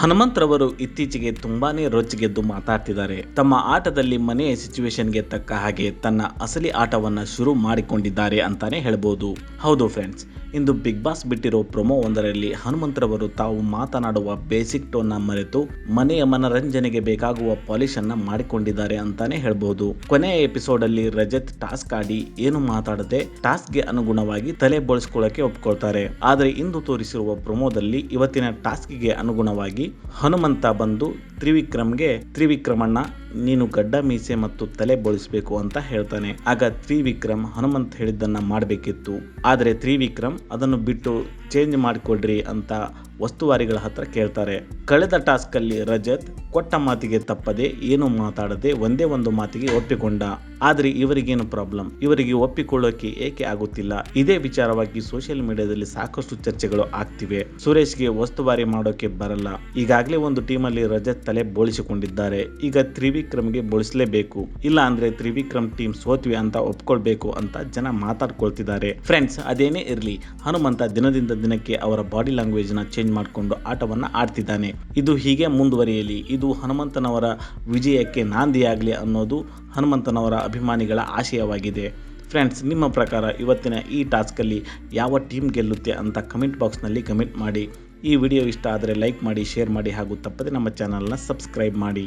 ಹನುಮಂತ್ರವರು ಇತ್ತೀಚೆಗೆ ತುಂಬಾನೇ ರೊಚ್ಚಿಗೆದ್ದು ಮಾತಾಡ್ತಿದ್ದಾರೆ. ತಮ್ಮ ಆಟದಲ್ಲಿ ಮನೆಯ ಸಿಚುವೇಶನ್ಗೆ ತಕ್ಕ ಹಾಗೆ ತನ್ನ ಅಸಲಿ ಆಟವನ್ನ ಶುರು ಮಾಡಿಕೊಂಡಿದ್ದಾರೆ ಅಂತಾನೆ ಹೇಳ್ಬೋದು. ಹೌದು ಫ್ರೆಂಡ್ಸ್ ಇಂದು ಬಿಗ್ ಬಾಸ್ ಬಿಟ್ಟಿರೋ ಪ್ರೊಮೋ ಒಂದರಲ್ಲಿ ಹನುಮಂತ್ರವರು ತಾವು ಮಾತನಾಡುವ ಬೇಸಿಕ್ ಟೋನ್ನ ಮರೆತು ಮನೆಯ ಮನರಂಜನೆಗೆ ಬೇಕಾಗುವ ಪಾಲಿಶ್ ಅನ್ನ ಮಾಡಿಕೊಂಡಿದ್ದಾರೆ ಅಂತಾನೆ ಹೇಳ್ಬಹುದು ಕೊನೆಯ ಎಪಿಸೋಡ್ ಅಲ್ಲಿ ರಜತ್ ಟಾಸ್ಕ್ ಆಡಿ ಏನು ಮಾತಾಡದೆ ಟಾಸ್ಕ್ಗೆ ಅನುಗುಣವಾಗಿ ತಲೆ ಬಳಸ್ಕೊಳ್ಳೋಕೆ ಒಪ್ಕೊಳ್ತಾರೆ. ಆದರೆ ಇಂದು ತೋರಿಸಿರುವ ಪ್ರೊಮೋದಲ್ಲಿ ಇವತ್ತಿನ ಟಾಸ್ಕ್ಗೆ ಅನುಗುಣವಾಗಿ ಹನುಮಂತ ಬಂದು ತ್ರಿವಿಕ್ರಮ್ಗೆ, ತ್ರಿವಿಕ್ರಮಣ್ಣ, ನೀನು ಗಡ್ಡ ಮೀಸೆ ಮತ್ತು ತಲೆ ಬೋಳಿಸಬೇಕು ಅಂತ ಹೇಳ್ತಾನೆ. ಆಗ ತ್ರಿವಿಕ್ರಮ್ ಹನುಮಂತ್ ಹೇಳಿದ್ದನ್ನ ಮಾಡಬೇಕಿತ್ತು. ಆದರೆ ತ್ರಿವಿಕ್ರಮ್, ಅದನ್ನು ಬಿಟ್ಟು ಚೇಂಜ್ ಮಾಡಿಕೊಡ್ರಿ ಅಂತ ವಸ್ತುವಾರಿಗಳ ಹತ್ರ ಕೇಳ್ತಾರೆ. ಕಳೆದ ಟಾಸ್ಕ್ ಅಲ್ಲಿ ರಜತ್ ಕೊಟ್ಟ ಮಾತಿಗೆ ತಪ್ಪದೆ ಏನು ಮಾತಾಡದೆ ಒಂದೇ ಒಂದು ಮಾತಿಗೆ ಒಪ್ಪಿಕೊಂಡ. ಆದ್ರೆ ಇವರಿಗೇನು ಪ್ರಾಬ್ಲಮ್? ಇವರಿಗೆ ಒಪ್ಪಿಕೊಳ್ಳೋಕೆ ಏಕೆ ಆಗುತ್ತಿಲ್ಲ? ಇದೇ ವಿಚಾರವಾಗಿ ಸೋಷಿಯಲ್ ಮೀಡಿಯಾದಲ್ಲಿ ಸಾಕಷ್ಟು ಚರ್ಚೆಗಳು ಆಗ್ತಿವೆ. ಸುರೇಶ್ಗೆ ವಸ್ತುವಾರಿ ಮಾಡೋಕೆ ಬರಲ್ಲ. ಈಗಾಗಲೇ ಒಂದು ಟೀಮಲ್ಲಿ ರಜತ್ ತಲೆ ಬೋಳಿಸಿಕೊಂಡಿದ್ದಾರೆ. ಈಗ ತ್ರಿವಿಕ್ರಮ್ಗೆ ಬೋಳಿಸಲೇಬೇಕು. ಇಲ್ಲ ಅಂದ್ರೆ ತ್ರಿವಿಕ್ರಮ್ ಟೀಮ್ ಸೋತ್ವಿ ಅಂತ ಒಪ್ಕೊಳ್ಬೇಕು ಅಂತ ಜನ ಮಾತಾಡ್ಕೊಳ್ತಿದ್ದಾರೆ. ಫ್ರೆಂಡ್ಸ್ ಅದೇನೇ ಇರಲಿ, ಹನುಮಂತ ದಿನದಿಂದ ದಿನಕ್ಕೆ ಅವರ ಬಾಡಿ ಲ್ಯಾಂಗ್ವೇಜ್ನ ಚೇಂಜ್ ಮಾಡಿಕೊಂಡು ಆಟವನ್ನ ಆಡ್ತಿದ್ದಾನೆ. ಇದು ಹೀಗೆ ಮುಂದುವರಿಯಲಿ, ಇದು ಹನುಮಂತನವರ ವಿಜಯಕ್ಕೆ ನಾಂದಿಯಾಗಲಿ ಅನ್ನೋದು ಹನುಮಂತನವರ ಅಭಿಮಾನಿಗಳ ಆಶಯವಾಗಿದೆ. ಫ್ರೆಂಡ್ಸ್ ನಿಮ್ಮ ಪ್ರಕಾರ ಇವತ್ತಿನ ಈ ಟಾಸ್ಕಲ್ಲಿ ಯಾವ ಟೀಮ್ ಗೆಲ್ಲುತ್ತೆ ಅಂತ ಕಮೆಂಟ್ ಬಾಕ್ಸ್ನಲ್ಲಿ ಕಮೆಂಟ್ ಮಾಡಿ. ಈ ವಿಡಿಯೋ ಇಷ್ಟ ಆದರೆ ಲೈಕ್ ಮಾಡಿ ಶೇರ್ ಮಾಡಿ ಹಾಗೂ ತಪ್ಪದೆ ನಮ್ಮ ಚಾನಲ್ನ ಸಬ್ಸ್ಕ್ರೈಬ್ ಮಾಡಿ.